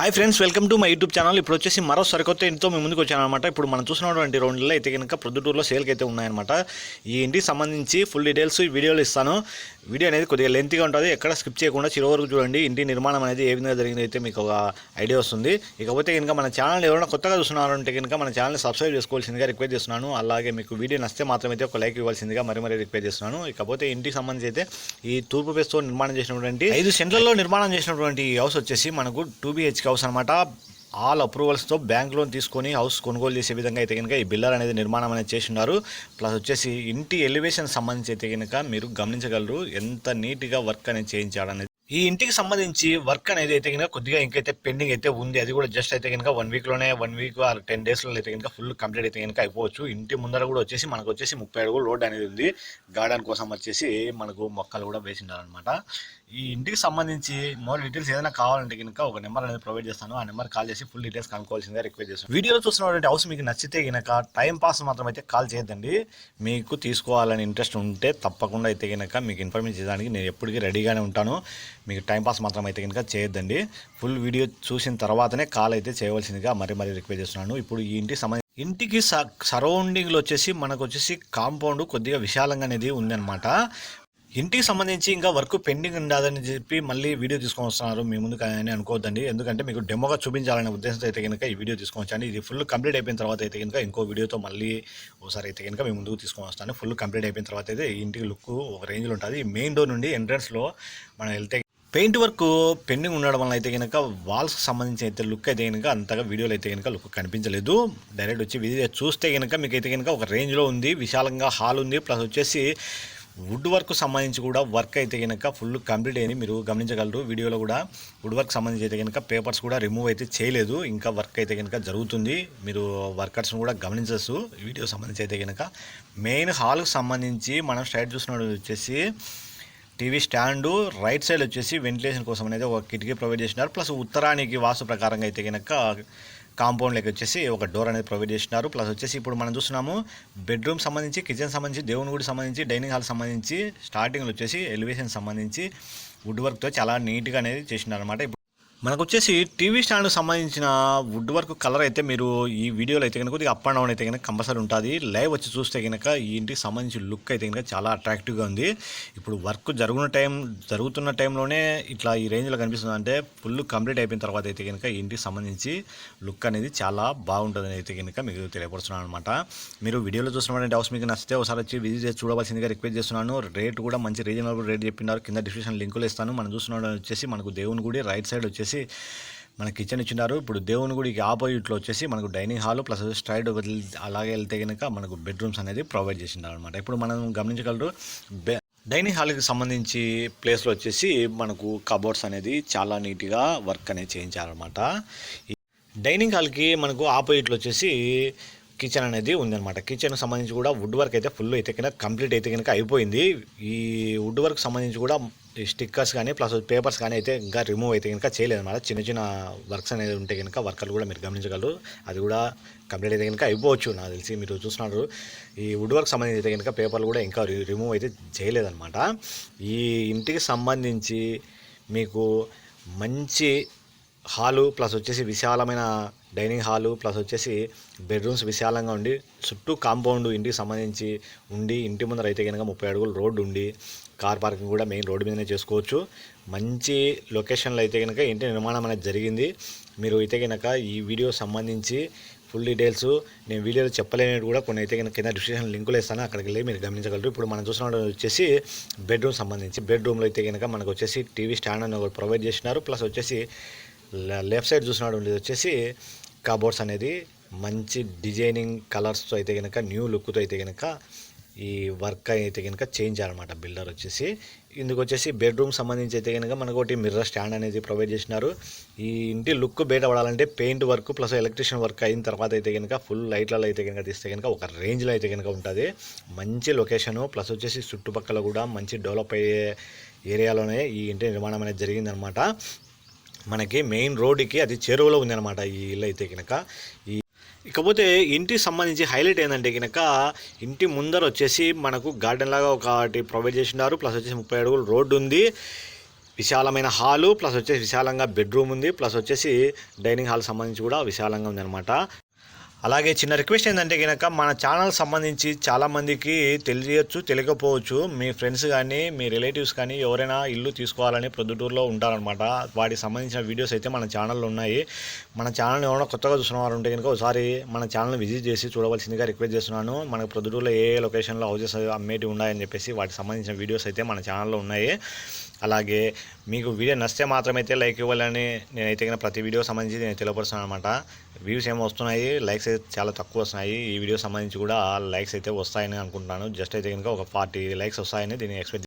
Hi friends welcome to my YouTube channel. ఇప్పుడు వచ్చేసి మరో సరికొత్త ఇంటితో మేము ముందుకు వచ్చాను అనమాట ఇప్పుడు మనం చూసినటువంటి రోడ్లలో అయితే కనుక ప్రొద్దుటూరులో సేల్కి అయితే ఉన్నాయన్నమాట. ఈ ఇంటికి సంబంధించి ఫుల్ డీటెయిల్స్ ఈ వీడియోలు ఇస్తాను. వీడియో అనేది కొద్దిగా లెంత్గా ఉంటుంది. ఎక్కడ స్కిప్ చేయకుండా చివరి చూడండి. ఇంటి నిర్మాణం అనేది ఏ విధంగా జరిగింది అయితే మీకు ఒక ఐడియా వస్తుంది. ఇకపోతే కనుక మన ఛానల్ ఎవరైనా కొత్తగా చూస్తున్నారంటే కనుక మన ఛానల్ని సబ్స్క్రైబ్ చేసుకోవాల్సిందిగా రిక్వెస్ట్ చేస్తున్నాను. అలాగే మీకు వీడియో నచ్చితే మాత్రం అయితే ఒక లైక్ ఇవ్వాల్సిందిగా మరి మరీ రిక్వెస్ట్ చేస్తున్నాను. ఇకపోతే ఇంటికి సంబంధించి అయితే ఈ తూర్పు పేస్తో నిర్మాణం చేసినటువంటి ఐదు సెంట్లలో నిర్మాణం చేసినటువంటి ఈ హౌస్ వచ్చేసి మనకు టూ బిహెచ్కే హౌస్ అనమాట ఆల్ అప్రూవల్స్తో బ్యాంక్ లోన్ తీసుకొని హౌస్ కొనుగోలు చేసే విధంగా అయితే కనుక ఈ బిల్లర్ అనేది నిర్మాణం అనేది చేసినారు ప్లస్ వచ్చేసి ఇంటి ఎలివేషన్ సంబంధించి అయితే కనుక మీరు గమనించగలరు ఎంత నీట్గా వర్క్ అనేది చేయించాడు అనేది ఈ ఇంటికి సంబంధించి వర్క్ అనేది అయితే కనుక కొద్దిగా ఇంకైతే పెండింగ్ అయితే ఉంది. అది కూడా జస్ట్ అయితే కనుక వన్ వీక్లోనే వన్ వీక్ ఆర్ టెన్ డేస్లో అయితే కనుక ఫుల్ కంప్లీట్ అయితే కనుక అయిపోవచ్చు. ఇంటి ముందర కూడా వచ్చేసి మనకు వచ్చేసి ముప్పై అడుగులు రోడ్ అనేది ఉంది. గార్డెన్ కోసం వచ్చేసి మనకు మొక్కలు కూడా వేసిండారనమాట ఈ ఇంటికి సంబంధించి మోర్ డీటెయిల్స్ ఏదైనా కావాలంటే కనుక ఒక నెంబర్ అనేది ప్రొవైడ్ చేస్తాను. ఆ నెంబర్ కాల్ చేసి ఫుల్ డీటెయిల్స్ కనుక్కోవాల్సిందిగా రిక్వెస్ట్ చేస్తాను వీడియోలో చూసినటువంటి హౌస్ మీకు నచ్చితే కనుక టైం పాస్ మాత్రం అయితే కాల్ చేయొద్దండి. మీకు తీసుకోవాలని ఇంట్రెస్ట్ ఉంటే తప్పకుండా అయితే కనుక మీకు ఇన్ఫర్మేషన్ చేయడానికి నేను ఎప్పటికీ రెడీగానే ఉంటాను. మీకు టైం పాస్ మాత్రం అయితే కనుక చేయొద్దండి. ఫుల్ వీడియో చూసిన తర్వాతనే కాల్ అయితే చేయవలసిందిగా మరీ మరీ రిక్వెస్ట్ చేస్తున్నాను. ఇప్పుడు ఈ ఇంటికి సంబంధించి ఇంటికి స సరౌండింగ్లో వచ్చేసి మనకు వచ్చేసి కాంపౌండ్ కొద్దిగా విశాలంగా అనేది ఉందన్నమాట. ఇంటికి సంబంధించి ఇంకా వర్క్ పెండింగ్ ఉండదని చెప్పి మళ్ళీ వీడియో తీసుకొని వస్తున్నారు. మీ ముందు అని అనుకోవద్దండి. ఎందుకంటే మీకు డెమోగా చూపించాలనే ఉద్దేశంతో అయితే కనుక ఈ వీడియో తీసుకొని వచ్చాను. ఇది ఫుల్ కంప్లీట్ అయిపోయిన తర్వాత అయితే కనుక ఇంకో వీడియోతో మళ్ళీ ఒకసారి అయితే కనుక మీ ముందుకు తీసుకొని వస్తాను. ఫుల్ కంప్లీట్ అయిపోయిన తర్వాత అయితే ఈ ఇంటికి లుక్ ఒక రేంజ్లో ఉంటుంది. మెయిన్ డోర్ నుండి ఎంట్రన్స్లో మనం వెళ్తే పెయింట్ వర్క్ పెండింగ్ ఉండడం వల్ల అయితే కనుక వాల్స్కి సంబంధించి అయితే లుక్ అయితే కనుక అంతగా వీడియోలు అయితే కనుక లుక్ కనిపించలేదు. డైరెక్ట్ వచ్చి వీడియో చూస్తే కనుక మీకు అయితే కనుక ఒక రేంజ్లో ఉంది. విశాలంగా హాల్ ఉంది. ప్లస్ వచ్చేసి వుడ్ వర్క్ సంబంధించి కూడా వర్క్ అయితే కనుక ఫుల్ కంప్లీట్ అయింది. మీరు గమనించగలరు. వీడియోలో కూడా వుడ్ వర్క్ సంబంధించి అయితే కనుక పేపర్స్ కూడా రిమూవ్ అయితే చేయలేదు. ఇంకా వర్క్ అయితే కనుక జరుగుతుంది. మీరు వర్కర్స్ని కూడా గమనించవచ్చు. వీడియో సంబంధించి అయితే కనుక మెయిన్ హాల్కి సంబంధించి మనం స్ట్రైట్ చూసినప్పుడు వచ్చేసి టీవీ స్టాండు రైట్ సైడ్ వచ్చేసి వెంటిలేషన్ కోసం అనేది ఒక కిటికీ ప్రొవైడ్ చేసినారు. ప్లస్ ఉత్తరానికి వాస్తు ప్రకారంగా అయితే కనుక కాంపౌండ్ లెక్క వచ్చేసి ఒక డోర్ అనేది ప్రొవైడ్ చేసినారు. ప్లస్ వచ్చేసి ఇప్పుడు మనం చూస్తున్నాము బెడ్రూమ్ సంబంధించి కిచెన్ సంబంధించి దేవుని గుడి సంబంధించి డైనింగ్ హాల్ సంబంధించి స్టార్టింగ్లో వచ్చేసి ఎలివేషన్ సంబంధించి వుడ్ వర్క్తో చాలా నీట్గా అనేది చేసినారు అనమాట ఇప్పుడు మనకు వచ్చేసి టీవీ స్టాండ్కి సంబంధించిన వుడ్ వర్క్ కలర్ అయితే మీరు ఈ వీడియోలో అయితే కనుక కొద్దిగా అప్ అండ్ డౌన్ అయితే కనుక కంపల్సరీ ఉంటుంది. లైవ్ వచ్చి చూస్తే కనుక ఈ ఇంటికి సంబంధించిన లుక్ అయితే కనుక చాలా అట్రాక్టివ్గా ఉంది. ఇప్పుడు వర్క్ జరుగుతున్న టైం జరుగుతున్న టైంలోనే ఇట్లా ఈ రేంజ్లో కనిపిస్తుంది అంటే ఫుల్ కంప్లీట్ అయిపోయిన తర్వాత అయితే కనుక ఈ ఇంటికి సంబంధించి లుక్ అనేది చాలా బాగుంటుంది అయితే కనుక మీకు తెలియపరుస్తున్నాను అనమాట మీరు వీడియోలో చూసినటువంటి హౌస్ మీకు నచ్చితే ఒకసారి వచ్చి విజిట్ చేసి చూడవలసిందిగా రిక్వెస్ట్ చేస్తున్నాను. రేట్ కూడా మంచి రీజనబుల్ రేట్ చెప్పినారు కింద డిస్క్రిప్షన్ లింకులు ఇస్తాను. మనం చూస్తున్న వచ్చేసి మనకు దేవుని గుడి రైట్ సైడ్ వచ్చేసి మన కిచెన్ ఇచ్చినారు. ఇప్పుడు దేవుని గుడికి ఆపోజిట్లో వచ్చేసి మనకు డైనింగ్ హాల్ ప్లస్ స్ట్రైడ్ అలాగే వెళ్తే కనుక మనకు బెడ్రూమ్స్ అనేది ప్రొవైడ్ చేసినారు అనమాట ఇప్పుడు మనం గమనించగలరు బె డైనింగ్ హాల్కి సంబంధించి ప్లేస్లో వచ్చేసి మనకు కబోర్డ్స్ అనేది చాలా నీట్గా వర్క్ అనేది చేయించారనమాట డైనింగ్ హాల్కి మనకు ఆపోజిట్లో వచ్చేసి కిచెన్ అనేది ఉందన్నమాట. కిచెన్ సంబంధించి కూడా వుడ్ వర్క్ అయితే ఫుల్ అయితే కనుక కంప్లీట్ అయితే కనుక అయిపోయింది. ఈ వుడ్ వర్క్ సంబంధించి కూడా ఈ స్టిక్కర్స్ కానీ ప్లస్ పేపర్స్ కానీ అయితే ఇంకా రిమూవ్ అయితే కనుక చేయలేదు అనమాట చిన్న చిన్న వర్క్స్ అనేది ఉంటే కనుక వర్కర్లు కూడా మీరు గమనించగలరు. అది కూడా కంప్లీట్ అయితే కనుక అయిపోవచ్చు నాకు తెలిసి. మీరు చూస్తున్నారు. ఈ వుడ్ వర్క్ సంబంధించి అయితే కనుక పేపర్లు కూడా ఇంకా రిమూవ్ అయితే చేయలేదన్నమాట. ఈ ఇంటికి సంబంధించి మీకు మంచి హాలు ప్లస్ వచ్చేసి విశాలమైన డైనింగ్ హాలు ప్లస్ వచ్చేసి బెడ్రూమ్స్ విశాలంగా ఉండి చుట్టూ కాంపౌండ్ ఇంటికి సంబంధించి ఉండి ఇంటి ముందర అయితే కనుక ముప్పై అడుగులు రోడ్డు ఉండి కార్ పార్కింగ్ కూడా మెయిన్ రోడ్డు మీదనే చేసుకోవచ్చు. మంచి లొకేషన్లో అయితే కనుక ఇంటి నిర్మాణం అనేది జరిగింది. మీరు అయితే కనుక ఈ వీడియో సంబంధించి ఫుల్ డీటెయిల్స్ నేను వీడియోలో చెప్పలేనివి కూడా కొన్ని అయితే కనుక కింద డిస్క్రిప్షన్ లింకులు ఇస్తాను. అక్కడికి వెళ్ళి మీరు గమనించగలరు. ఇప్పుడు మనం చూసిన వచ్చేసి బెడ్రూమ్ సంబంధించి. బెడ్రూమ్లో అయితే కనుక మనకు వచ్చేసి టీవీ స్టాండ్ అని ఒకటి ప్రొవైడ్ చేసినారు ప్లస్ వచ్చేసి లెఫ్ట్ సైడ్ చూసినాడు ఉండేది వచ్చేసి కబోర్డ్స్ అనేది మంచి డిజైనింగ్ కలర్స్తో అయితే కనుక న్యూ లుక్తో అయితే కనుక ఈ వర్క్ అయితే కనుక చేంజ్ చేయాలన్నమాట బిల్డర్ వచ్చేసి. ఇందుకు వచ్చేసి బెడ్రూమ్ సంబంధించి అయితే కనుక మనకు ఒకటి మిర్రర్ స్టాండ్ అనేది ప్రొవైడ్ చేసినారు. ఈ ఇంటి లుక్ బయట పడాలంటే paint work plus electrician work అయిన తర్వాత అయితే కనుక ఫుల్ లైట్లలో అయితే కనుక తీస్తే కనుక ఒక రేంజ్లో అయితే కనుక ఉంటుంది. మంచి లొకేషను ప్లస్ వచ్చేసి చుట్టుపక్కల కూడా మంచి డెవలప్ అయ్యే ఏరియాలోనే ఈ ఇంటి నిర్మాణం అనేది జరిగిందనమాట మనకి మెయిన్ రోడ్డుకి అది చెరువులో ఉందన్నమాట ఈ ఇల్లు అయితే కనుక ఈ ఇకపోతే ఇంటికి సంబంధించి హైలైట్ ఏంటంటే కనుక ఇంటి ముందర వచ్చేసి మనకు గార్డెన్ లాగా ఒకటి ప్రొవైడ్ చేసినారు ప్లస్ వచ్చేసి ముప్పై అడుగులు రోడ్డు ఉంది. విశాలమైన హాలు ప్లస్ వచ్చేసి విశాలంగా బెడ్రూమ్ ఉంది. ప్లస్ వచ్చేసి డైనింగ్ హాల్ సంబంధించి కూడా విశాలంగా ఉందన్నమాట. అలాగే చిన్న రిక్వెస్ట్ ఏంటంటే కనుక మన ఛానల్ సంబంధించి చాలామందికి తెలియచ్చు తెలియకపోవచ్చు. మీ ఫ్రెండ్స్ కానీ మీ రిలేటివ్స్ కానీ ఎవరైనా ఇల్లు తీసుకోవాలని ప్రొద్దుటూరులో ఉంటారనమాట వాటికి సంబంధించిన వీడియోస్ అయితే మన ఛానల్లో ఉన్నాయి. మన ఛానల్ ఎవరైనా కొత్తగా చూసిన వారు ఉంటే కనుక ఒకసారి మన ఛానల్ విజిట్ చేసి చూడవలసిందిగా రిక్వెస్ట్ చేస్తున్నాను. మనకు ప్రొద్దుటూరులో ఏ ఏ లొకేషన్లో హౌసెస్ అమ్మేటి ఉన్నాయని చెప్పేసి వాటికి సంబంధించిన వీడియోస్ అయితే మన ఛానల్లో ఉన్నాయి. అలాగే మీకు వీడియో నచ్చితే మాత్రమైతే లైక్ ఇవ్వాలని నేనైతే కనుక ప్రతి వీడియో సంబంధించి నేను తెలియపరుస్తున్నాను అనమాట వ్యూస్ ఏమో వస్తున్నాయి లైక్స్ అయితే చాలా తక్కువ వస్తున్నాయి. ఈ వీడియో సంబంధించి కూడా లైక్స్ అయితే వస్తాయని అనుకుంటున్నాను. జస్ట్ అయితే కనుక ఒక ఫార్టీ లైక్స్ వస్తాయని దీన్ని ఎక్స్పెక్ట్